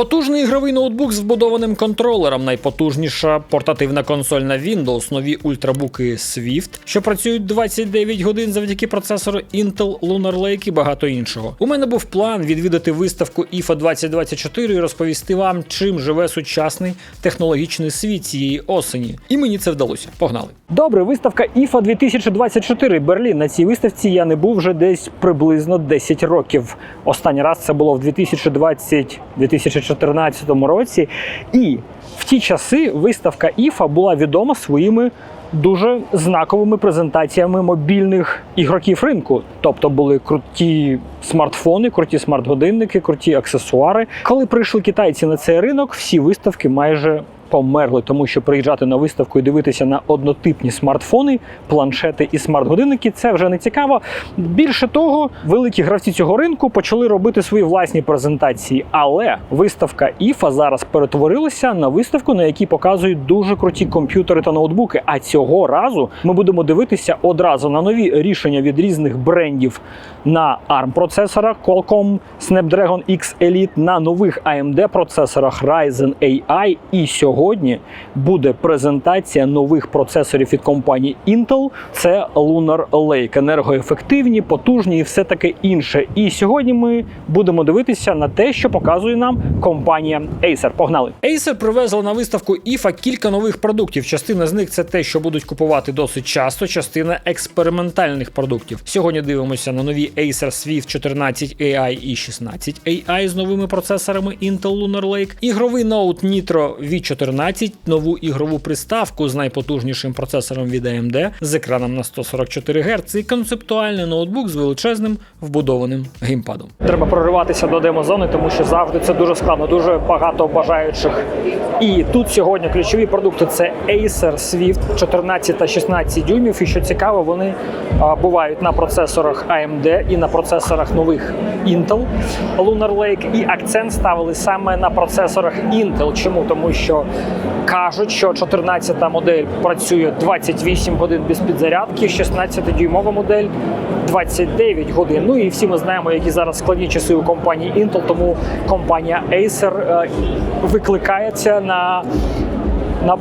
Потужний ігровий ноутбук з вбудованим контролером, найпотужніша портативна консоль на Windows, нові ультрабуки Swift, що працюють 29 годин завдяки процесору Intel Lunar Lake і багато іншого. У мене був план відвідати виставку IFA 2024 і розповісти вам, чим живе сучасний технологічний світ цієї осені. І мені це вдалося. Погнали. Добре, виставка IFA 2024 Берлін. На цій виставці я не був вже десь приблизно 10 років. Останній раз це було в 2020-2014 році. І в ті часи виставка Іфа була відома своїми дуже знаковими презентаціями мобільних ігроків ринку. Тобто були круті смартфони, круті смарт-годинники, круті аксесуари. Коли прийшли китайці на цей ринок, всі виставки майже померли, тому що приїжджати на виставку і дивитися на однотипні смартфони, планшети і смарт-годинники це вже не цікаво. Більше того, великі гравці цього ринку почали робити свої власні презентації. Але виставка IFA зараз перетворилася на виставку, на якій показують дуже круті комп'ютери та ноутбуки. А цього разу ми будемо дивитися одразу на нові рішення від різних брендів на ARM процесорах Qualcomm Snapdragon X Elite, на нових AMD процесорах Ryzen AI. І сьогодні буде презентація нових процесорів від компанії Intel. Це Lunar Lake, енергоефективні, потужні і все таке інше. І сьогодні ми будемо дивитися на те, що показує нам компанія Acer. Погнали! Acer привезла на виставку IFA кілька нових продуктів. Частина з них це те, що будуть купувати досить часто, частина експериментальних продуктів. Сьогодні дивимося на нові Acer Swift 14 AI і 16 AI з новими процесорами Intel Lunar Lake, ігровий ноут Nitro V14, нову ігрову приставку з найпотужнішим процесором від AMD з екраном на 144 Гц і концептуальний ноутбук з величезним вбудованим геймпадом. Треба прориватися до демозони, тому що завжди це дуже складно, дуже багато бажаючих. І тут сьогодні ключові продукти це Acer Swift 14 та 16 дюймів. І що цікаво, вони бувають на процесорах AMD і на процесорах нових Intel Lunar Lake. І акцент ставили саме на процесорах Intel. Чому? Тому що кажуть, що 14-та модель працює 28 годин без підзарядки, 16-дюймова модель 29 годин. Ну і всі ми знаємо, які зараз складні часи у компанії Intel, тому компанія Acer е, викликається на, на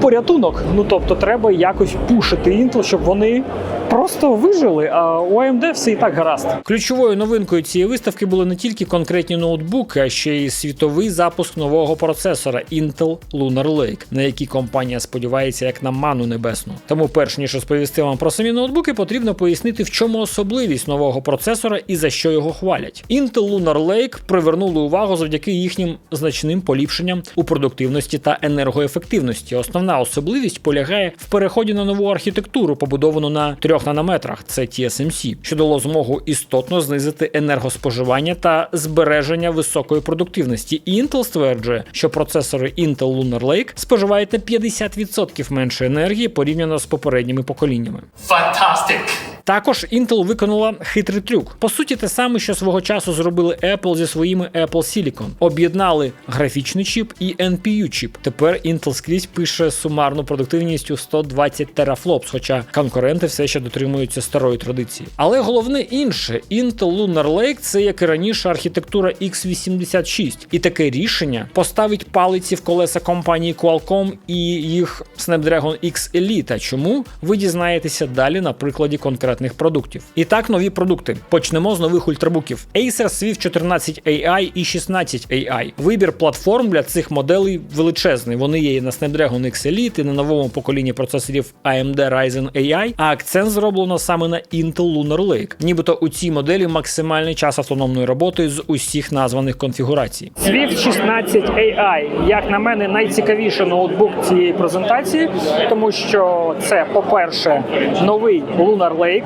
порятунок. Ну тобто, треба якось пушити Intel, щоб вони просто вижили. А у AMD все і так гаразд. Ключовою новинкою цієї виставки були не тільки конкретні ноутбуки, а ще й світовий запуск нового процесора Intel Lunar Lake, на який компанія сподівається як на ману небесну. Тому, перш ніж розповісти вам про самі ноутбуки, потрібно пояснити, в чому особливість нового процесора і за що його хвалять. Intel Lunar Lake привернули увагу завдяки їхнім значним поліпшенням у продуктивності та енергоефективності. Основна особливість полягає в переході на нову архітектуру, побудовану на 3 нанометрах, це TSMC, що дало змогу істотно знизити енергоспоживання та збереження високої продуктивності. І Intel стверджує, що процесори Intel Lunar Lake споживають на 50% менше енергії порівняно з попередніми поколіннями. Fantastic! Також Intel виконала хитрий трюк. По суті, те саме, що свого часу зробили Apple зі своїми Apple Silicon. Об'єднали графічний чіп і NPU чіп. Тепер Intel скрізь пише сумарну продуктивністю 120 терафлопс, хоча конкуренти все ще дотримуються старої традиції. Але головне інше: Intel Lunar Lake це як і раніше архітектура x86, і таке рішення поставить палиці в колеса компанії Qualcomm і їх Snapdragon X Elite. Чому ви дізнаєтеся далі на прикладі конкретних продуктів? І так, нові продукти. Почнемо з нових ультрабуків: Acer Swift 14 AI і 16 AI. Вибір платформ для цих моделей величезний. Вони є і на Snapdragon X Elite, і на новому поколінні процесорів AMD Ryzen AI, а акцент зроблено саме на Intel Lunar Lake. Нібито у цій моделі максимальний час автономної роботи з усіх названих конфігурацій. Swift 16 AI, як на мене, найцікавіший ноутбук цієї презентації, тому що це, по-перше, новий Lunar Lake,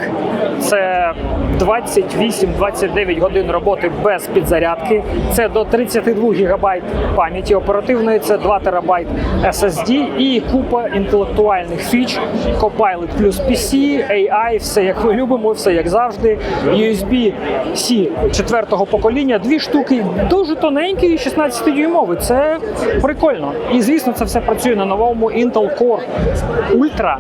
це 28-29 годин роботи без підзарядки. Це до 32 ГБ пам'яті оперативної, це 2 ТБ SSD і купа інтелектуальних фіч, Copilot плюс PC, AI, все як ми любимо, все як завжди. USB-C четвертого покоління, дві штуки, дуже тоненький, 16-дюймовий. Це прикольно. І звісно, це все працює на новому Intel Core Ultra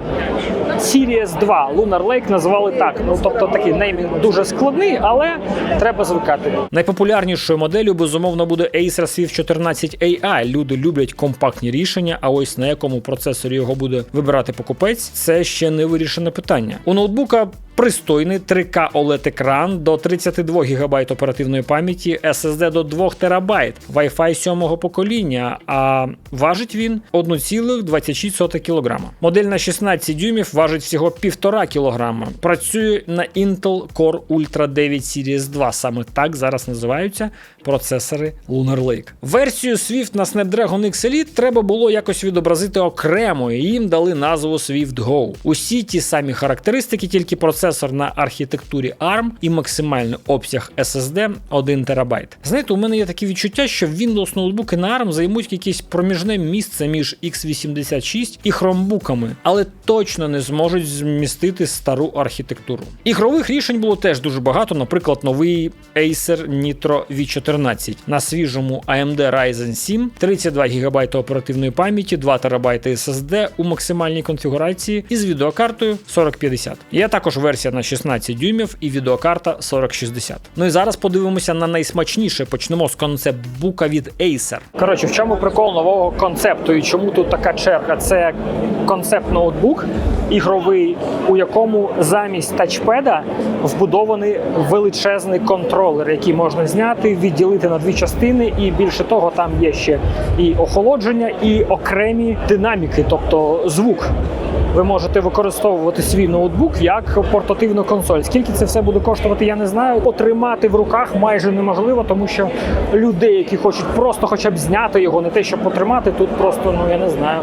Series 2. Lunar Lake назвали назвали так. Ну тобто такий неймінг дуже складний, але треба звикати. Найпопулярнішою моделлю безумовно буде Acer Swift 14 AI. Люди люблять компактні рішення. А ось на якому процесорі його буде вибирати покупець, це ще не вирішене питання. У ноутбука пристойний 3К OLED екран до 32 ГБ оперативної пам'яті, SSD до 2 ТБ, Wi-Fi 7 покоління, а важить він 1,26 кг. Модель на 16 дюймів важить всього 1,5 кг. Працює на Intel Core Ultra 9 Series 2. Саме так зараз називаються процесори Lunar Lake. Версію Swift на Snapdragon X Elite треба було якось відобразити окремо, і їм дали назву Swift Go. Усі ті самі характеристики, тільки процесор на архітектурі ARM і максимальний обсяг SSD 1 ТБ. Знаєте, у мене є таке відчуття, що Windows ноутбуки на ARM займуть якесь проміжне місце між x86 і хромбуками, але точно не зможуть змістити стару архітектуру. Ігрових рішень було теж дуже багато, наприклад, новий Acer Nitro V14 на свіжому AMD Ryzen 7, 32 ГБ оперативної пам'яті, 2 ТБ SSD у максимальній конфігурації із відеокартою 4050. Є також версія на 16 дюймів і відеокарта 4060. Ну і зараз подивимося на найсмачніше. Почнемо з концепт-бука від Acer. Коротше, в чому прикол нового концепту і чому тут така черга? Це концепт ноутбук ігровий, у якому замість тачпеда вбудований величезний контролер, який можна зняти, відділити на дві частини, і більше того, там є ще і охолодження, і окремі динаміки, тобто звук. Ви можете використовувати свій ноутбук як портативну консоль. Скільки це все буде коштувати, я не знаю. Отримати в руках майже неможливо, тому що людей, які хочуть просто хоча б зняти його, не те, щоб потримати, тут просто ну я не знаю,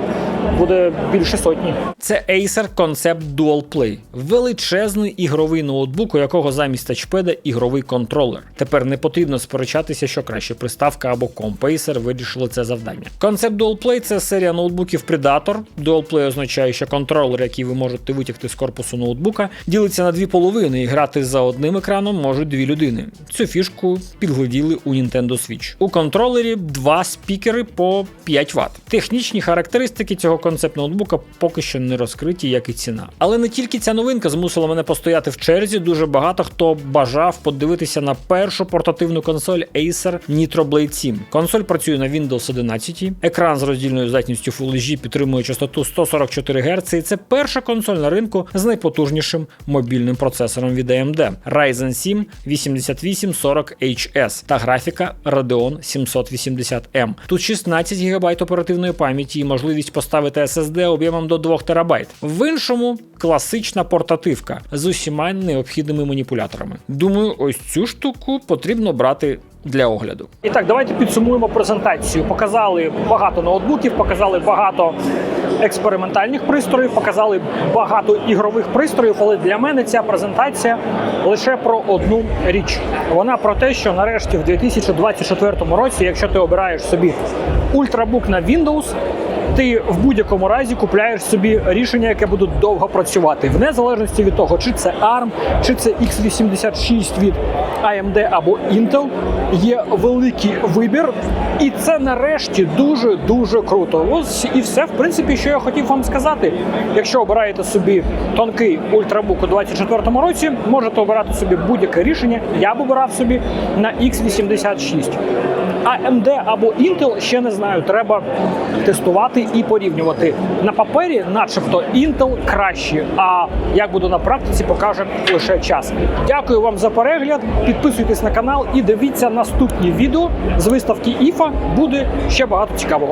буде більше сотні. Це Acer Concept Dual Play. величезний ігровий ноутбук, у якого замість тачпеда ігровий контролер. Тепер не потрібно сперечатися, що краще приставка або комп. Acer вирішили це завдання. Concept Dual Play – це серія ноутбуків Predator. Dual Play означає, що контролер, який ви можете витягти з корпусу ноутбука, ділиться на дві половини, і грати за одним екраном можуть дві людини. Цю фішку підгляділи у Nintendo Switch. У контролері два спікери по 5 Вт. Технічні характеристики цього концепт ноутбука поки що не розкриті, як і ціна. Але не тільки ця новинка змусила мене постояти в черзі. Дуже багато хто бажав подивитися на першу портативну консоль Acer Nitro Blade 7. Консоль працює на Windows 11, екран з роздільною здатністю Full HD підтримує частоту 144 Гц, і це перша консоль на ринку з найпотужнішим мобільним процесором від AMD Ryzen 7 8840HS та графіка Radeon 780M. Тут 16 ГБ оперативної пам'яті і можливість поставити SSD об'ємом до 2 ТБ. В іншому класична портативка з усіма необхідними маніпуляторами. Думаю, ось цю штуку потрібно брати. Для огляду. І так, давайте підсумуємо презентацію. Показали багато ноутбуків, показали багато експериментальних пристроїв, показали багато ігрових пристроїв. Але для мене ця презентація лише про одну річ. Вона про те, що нарешті в 2024 році, якщо ти обираєш собі ультрабук на Windows, ти в будь-якому разі купляєш собі рішення, яке буде довго працювати, в незалежності від того, чи це ARM, чи це x86 від AMD або Intel. Є великий вибір, і це нарешті дуже дуже круто. Ось і все, в принципі, що я хотів вам сказати. Якщо обираєте собі тонкий ультрабук у 2024 році, можете обирати собі будь-яке рішення. Я б обирав собі на x86. AMD або Intel ще не знаю, треба тестувати і порівнювати. На папері, начебто, Intel краще. А як буде на практиці, покаже лише час. Дякую вам за перегляд. Підписуйтесь на канал і дивіться наступні відео з виставки IFA. Буде ще багато цікавого.